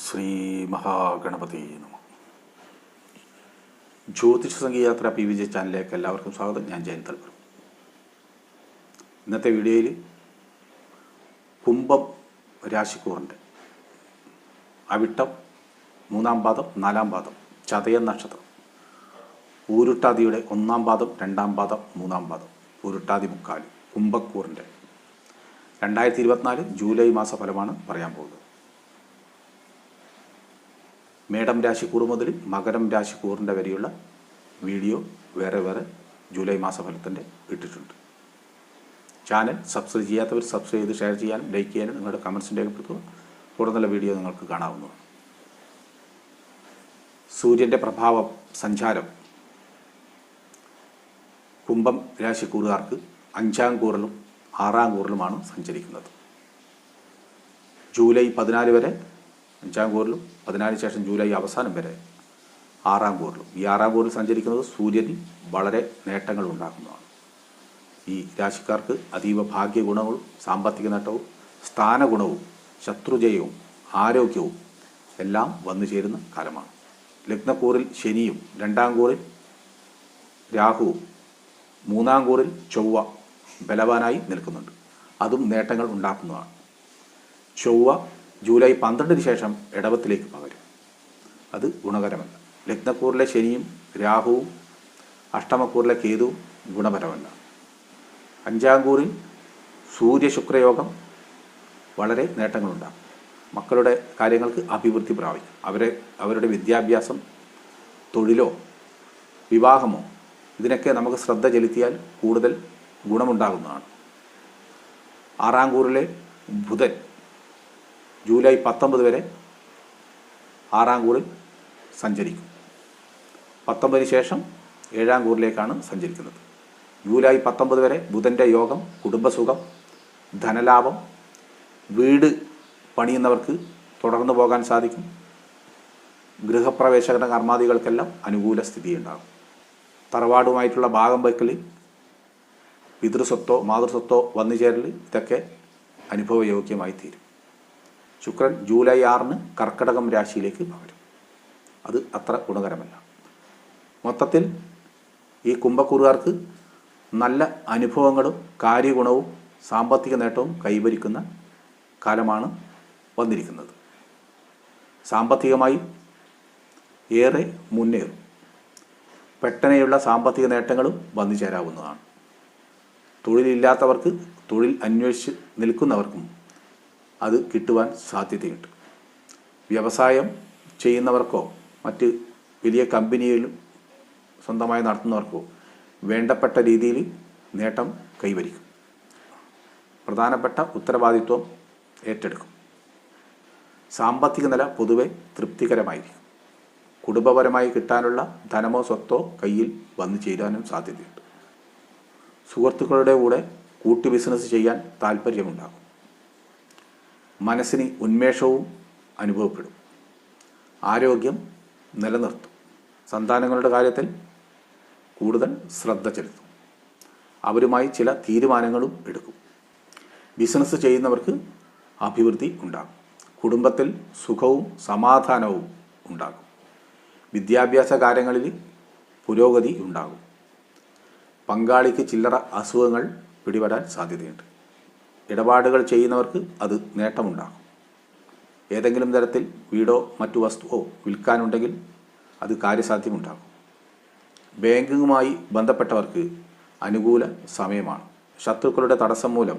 ശ്രീ മഹാഗണപതി നമ. ജ്യോതിഷ സംഗീയാത്ര പി വിജയ ചാനലിലേക്ക് എല്ലാവർക്കും സ്വാഗതം. ഞാൻ ജയൻ തൽപർ ഇന്നത്തെ വീഡിയോയിൽ കുംഭം രാശിക്കൂറിന്റെ അവിട്ടം മൂന്നാം പാദം നാലാം പാദം ചതയൻ നക്ഷത്രം ഊരുട്ടാതിയുടെ ഒന്നാം പാദം രണ്ടാം പാദം മൂന്നാം പാദം ഊരുട്ടാതി മുക്കാൽ കുംഭക്കൂറിന്റെ. രണ്ടായിരത്തി ഇരുപത്തിനാല് ജൂലൈ മാസ ഫലമാണ് പറയാൻ പോകുന്നത്. മേടം രാശിക്കൂർ മുതൽ മകരം രാശിക്കൂറിന്റെ വരെയുള്ള വീഡിയോ വേറെ വേറെ ജൂലൈ മാസഫലത്തിന്റെ ഇട്ടിട്ടുണ്ട്. ചാനൽ സബ്സ്ക്രൈബ് ചെയ്യാത്തവർ സബ്സ്ക്രൈബ് ചെയ്ത് ഷെയർ ചെയ്യാനും ലൈക്ക് ചെയ്യാനും നിങ്ങളുടെ കമൻസും രേഖപ്പെടുത്തുക. തുടർന്നുള്ള വീഡിയോ നിങ്ങൾക്ക് കാണാവുന്നതാണ്. സൂര്യന്റെ പ്രഭാവ സഞ്ചാരം. കുംഭം രാശിക്കൂറുകാർക്ക് അഞ്ചാം കൂറിലും ആറാം കൂറിലുമാണ് സഞ്ചരിക്കുന്നത്. ജൂലൈ പതിനാല് വരെ അഞ്ചാം കൂറിലും പതിനാലിന് ശേഷം ജൂലൈ അവസാനം വരെ ആറാം കൂറിലും ഈ ആറാം കൂറിൽ സഞ്ചരിക്കുന്നത് സൂര്യനിൽ വളരെ നേട്ടങ്ങൾ ഉണ്ടാക്കുന്നതാണ്. ഈ രാശിക്കാർക്ക് അതീവ ഭാഗ്യ ഗുണവും സാമ്പത്തിക നേട്ടവും സ്ഥാനഗുണവും ശത്രുജയവും ആരോഗ്യവും എല്ലാം വന്നു ചേരുന്ന കാലമാണ്. ലഗ്നക്കൂറിൽ ശനിയും രണ്ടാം കൂറിൽ രാഹുവും മൂന്നാം കൂറിൽ ചൊവ്വ ബലവാനായി നിൽക്കുന്നുണ്ട്. അതും നേട്ടങ്ങൾ ഉണ്ടാക്കുന്നതാണ്. ചൊവ്വ ജൂലൈ പന്ത്രണ്ടിന് ശേഷം ഇടവത്തിലേക്ക് പകരും. അത് ഗുണകരമല്ല. ലഗ്നക്കൂറിലെ ശനിയും രാഹുവും അഷ്ടമക്കൂറിലെ കേതുവും ഗുണപരമല്ല. അഞ്ചാം കൂറിൽ സൂര്യശുക്രയോഗം വളരെ നേട്ടങ്ങളുണ്ടാകും. മക്കളുടെ കാര്യങ്ങൾക്ക് അഭിവൃദ്ധി പ്രാപിക്കും. അവരെ അവരുടെ വിദ്യാഭ്യാസം തൊഴിലോ വിവാഹമോ ഇതിനൊക്കെ നമുക്ക് ശ്രദ്ധ ചെലുത്തിയാൽ കൂടുതൽ ഗുണമുണ്ടാകുന്നതാണ്. ആറാം കൂറിലെ ബുധൻ ജൂലൈ പത്തൊമ്പത് വരെ ആറാം കൂറിൽ സഞ്ചരിക്കും. പത്തൊമ്പതിന് ശേഷം ഏഴാം കൂറിലേക്കാണ് സഞ്ചരിക്കുന്നത്. ജൂലൈ പത്തൊമ്പത് വരെ ബുധന്റെ യോഗം കുടുംബസുഖം ധനലാഭം വീട് പണിയുന്നവർക്ക് തുടർന്നു പോകാൻ സാധിക്കും. ഗൃഹപ്രവേശന കർമാദികൾക്കെല്ലാം അനുകൂല സ്ഥിതി ഉണ്ടാകും തറവാടുമായിട്ടുള്ള ഭാഗം വയ്ക്കൽ പിതൃസ്വത്തോ മാതൃസ്വത്തോ വന്നു ചേരൽ ഇതൊക്കെ അനുഭവയോഗ്യമായി തീരും ശുക്രൻ ജൂലൈ ആറിന് കർക്കടകം രാശിയിലേക്ക് പകരും. അത് അത്ര ഗുണകരമല്ല. മൊത്തത്തിൽ ഈ കുംഭക്കൂറുകാർക്ക് നല്ല അനുഭവങ്ങളും കാര്യഗുണവും സാമ്പത്തിക നേട്ടവും കൈവരിക്കുന്ന കാലമാണ് വന്നിരിക്കുന്നത്. സാമ്പത്തികമായി ഏറെ മുന്നേറും. പെട്ടെനെയുള്ള സാമ്പത്തിക നേട്ടങ്ങളും വന്നു ചേരാവുന്നതാണ്. തൊഴിലില്ലാത്തവർക്ക് തൊഴിൽ അന്വേഷിച്ച് നിൽക്കുന്നവർക്കും അത് കിട്ടുവാൻ സാധ്യതയുണ്ട്. വ്യവസായം ചെയ്യുന്നവർക്കോ മറ്റ് വലിയ കമ്പനിയിലും സ്വന്തമായി നടത്തുന്നവർക്കോ വേണ്ടപ്പെട്ട രീതിയിൽ നേട്ടം കൈവരിക്കും. പ്രധാനപ്പെട്ട ഉത്തരവാദിത്വം ഏറ്റെടുക്കും. സാമ്പത്തിക നില പൊതുവെ തൃപ്തികരമായിരിക്കും. കുടുംബപരമായി കിട്ടാനുള്ള ധനമോ സ്വത്തോ കയ്യിൽ വന്നു ചേരാനും സാധ്യതയുണ്ട്. സുഹൃത്തുക്കളുടെ കൂടെ കൂട്ടി ബിസിനസ് ചെയ്യാൻ താല്പര്യമുണ്ടാകും മനസ്സിന് ഉന്മേഷവും അനുഭവപ്പെടും. ആരോഗ്യം നിലനിർത്തും. സന്താനങ്ങളുടെ കാര്യത്തിൽ കൂടുതൽ ശ്രദ്ധ ചെലുത്തും. അവരുമായി ചില തീരുമാനങ്ങളും എടുക്കും. ബിസിനസ് ചെയ്യുന്നവർക്ക് അഭിവൃദ്ധി ഉണ്ടാകും. കുടുംബത്തിൽ സുഖവും സമാധാനവും ഉണ്ടാകും. വിദ്യാഭ്യാസ കാര്യങ്ങളിൽ പുരോഗതി ഉണ്ടാകും. പങ്കാളിക്ക് ചില്ലറ അസുഖങ്ങൾ പിടിപെടാൻ സാധ്യതയുണ്ട്. ഇടപാടുകൾ ചെയ്യുന്നവർക്ക് അത് നേട്ടമുണ്ടാകും ഏതെങ്കിലും തരത്തിൽ വീടോ മറ്റു വസ്തുവോ വിൽക്കാനുണ്ടെങ്കിൽ അത് കാര്യസാധ്യമുണ്ടാകും ബാങ്കിങ്ങുമായി ബന്ധപ്പെട്ടവർക്ക് അനുകൂല സമയമാണ്. ശത്രുക്കളുടെ തടസ്സം മൂലം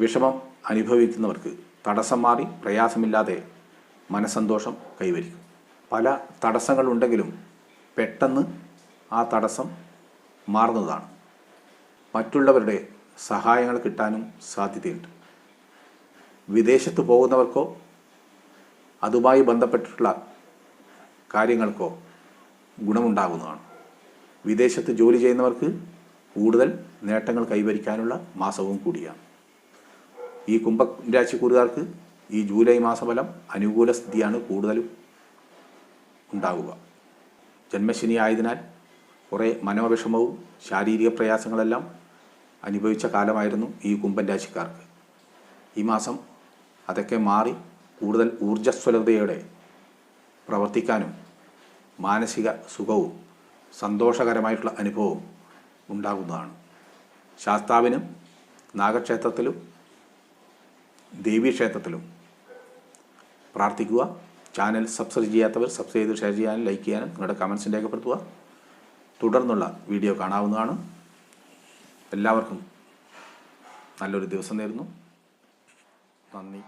വിഷമം അനുഭവിക്കുന്നവർക്ക് തടസ്സം മാറി പ്രയാസമില്ലാതെ മനസന്തോഷം കൈവരിക്കും. പല തടസ്സങ്ങളുണ്ടെങ്കിലും പെട്ടെന്ന് ആ തടസ്സം മാറുന്നതാണ്. മറ്റുള്ളവരുടെ സഹായങ്ങൾ കിട്ടാനും സാധ്യതയുണ്ട്. വിദേശത്ത് പോകുന്നവർക്കോ അതുമായി ബന്ധപ്പെട്ടിട്ടുള്ള കാര്യങ്ങൾക്കോ ഗുണമുണ്ടാകുന്നതാണ്. വിദേശത്ത് ജോലി ചെയ്യുന്നവർക്ക് കൂടുതൽ നേട്ടങ്ങൾ കൈവരിക്കാനുള്ള മാസവും കൂടിയാണ്. ഈ കുംഭ രാശിക്കൂറുകാർക്ക് ഈ ജൂലൈ മാസഫലം അനുകൂല സ്ഥിതിയാണ് കൂടുതലും ഉണ്ടാവുക. ജന്മശനി ആയതിനാൽ കുറേ മനോവിഷമവും ശാരീരിക പ്രയാസങ്ങളെല്ലാം അനുഭവിച്ച കാലമായിരുന്നു ഈ കുംഭൻ രാശിക്കാർക്ക്. ഈ മാസം അതൊക്കെ മാറി കൂടുതൽ ഊർജസ്വലതയോടെ പ്രവർത്തിക്കാനും മാനസിക സുഖവും സന്തോഷകരമായിട്ടുള്ള അനുഭവവും ഉണ്ടാകുന്നതാണ്. ശാസ്താവിനും നാഗക്ഷേത്രത്തിലും ദേവീക്ഷേത്രത്തിലും പ്രാർത്ഥിക്കുക. ചാനൽ സബ്സ്ക്രൈബ് ചെയ്യാത്തവർ സബ്സ്ക്രൈബ് ചെയ്ത് ഷെയർ ചെയ്യാനും ലൈക്ക് ചെയ്യാനും നിങ്ങളുടെ കമൻസ് രേഖപ്പെടുത്തുക തുടർന്നുള്ള വീഡിയോ കാണാവുന്നതാണ്. എല്ലാവർക്കും നല്ലൊരു ദിവസം നേരുന്നു. നന്ദി.